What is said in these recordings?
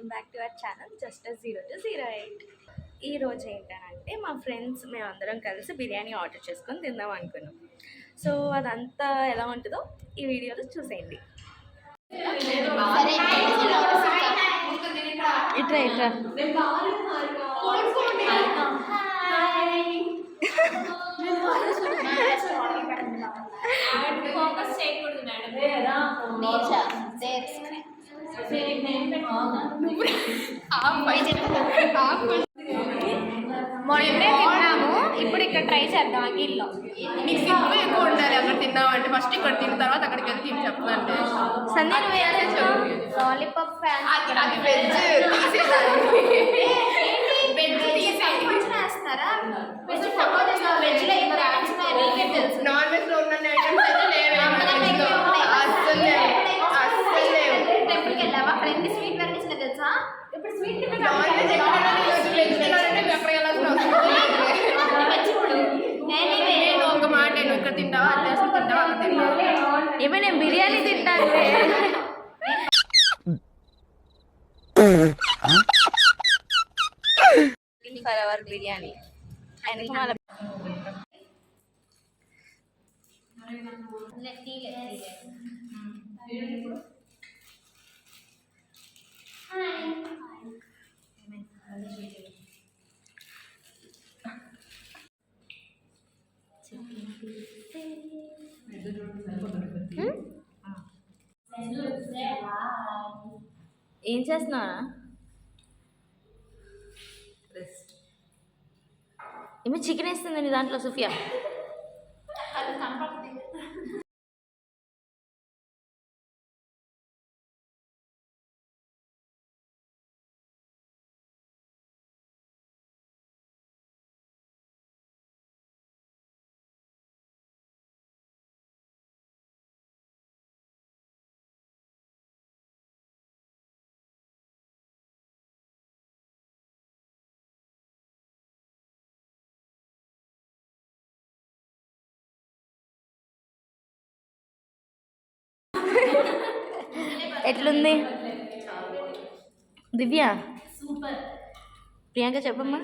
Welcome back to our channel just zero two zero eight ఈ రోజు ఏంటంటే మా ఫ్రెండ్స్ మేమందరం కలిసి బిర్యానీ ఆర్డర్ చేసుకొని తిందాం అనుకున్నాం సో అదంతా ఎలా ఉంటుందో ఈ వీడియోలో చూసేయండి ఇట్రా ఇట్రా ఫోకస్ చేయకూడదు మొన్నే తిన్నాము. ఇప్పుడు ఇక్కడ ట్రై చేద్దాం అగిల్లో నీకు సిగ్గు ఎక్కువ ఉండాలి అక్కడ తిన్నావంటే ఫస్ట్ ఇక్కడ తిన్న తర్వాత అక్కడికి వెళ్ళి తిని చెప్పాలంటే సంధ్య లాలీపాప్ ఫ్యాన్ అది వెజ్ వెజ్ ఏమో నేను బిర్యానీ తింటాను ఫర్ అవర్ బిర్యానీ. ఆయనకి ఏం చేస్తున్నావా? ఏమో చికెన్ వేస్తుంది నీ దాంట్లో సుఫియా. ఎట్లుంది? దివ్య? సూపర్. ప్రియాంక చెప్పమ్మా.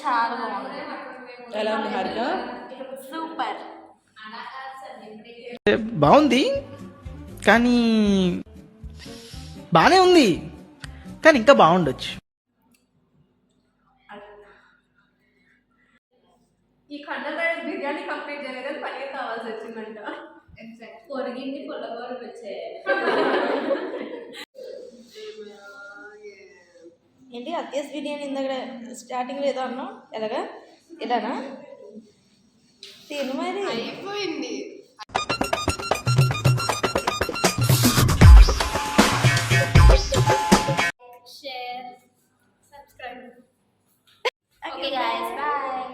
చాలా బాగుంది. ఎలా ఉంది హారిక? సూపర్. బాగుంది. కానీ బాగానే ఉంది. కానీ ఇంకా బాగుండొచ్చు. ఈ కండల బిర్యానీ కంప్లీట్ చేయలేదు పన్నీర్ కావాల్సి వచ్చిందంట. పొరిగింది పొల్లగోరు వచ్చే. ఏంటి అత్యాస్ బిర్యానీ ఇందాక స్టార్టింగ్లో ఏదో అన్నావు? ఎలాగా? ఇలానా? తిను మరి. అయిపోయింది. Share subscribe okay guys bye